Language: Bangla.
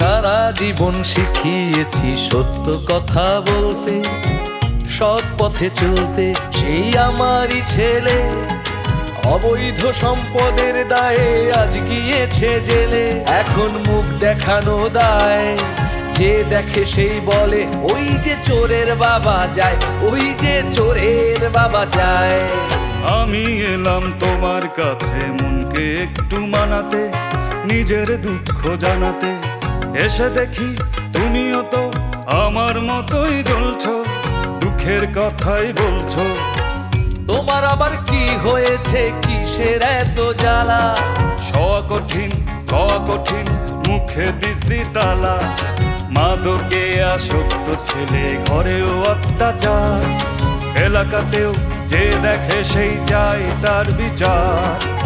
সারা জীবন শিখিয়েছি সত্য কথা বলতে, সৎ পথে চলতে সেই আমারই ছেলে। অবৈধ সম্পদের দায়ে আজ গিয়েছে জেলে, এখন মুখ দেখানো দায়। যে দেখে সেই বলে, ওই যে চোরের বাবা যায়, ওই যে চোরের বাবা যায়। আমি এলাম তোমার কাছে মনকে একটু মানাতে, নিজের দুঃখ জানাতে। এসে দেখি তুমিও তো আমার মতোই জ্বলছো দুঃখের কথাই বলছো। তোমার আবার কি হয়েছে কিসের এত জ্বালা? সওয়া কঠিন হওয়া কঠিন মুখে দিছি তালা। মাদকে আসক্ত ছেলে ঘরেও অত্যাচার। এলাকাতেও যে দেখে সেই চাই তার বিচার।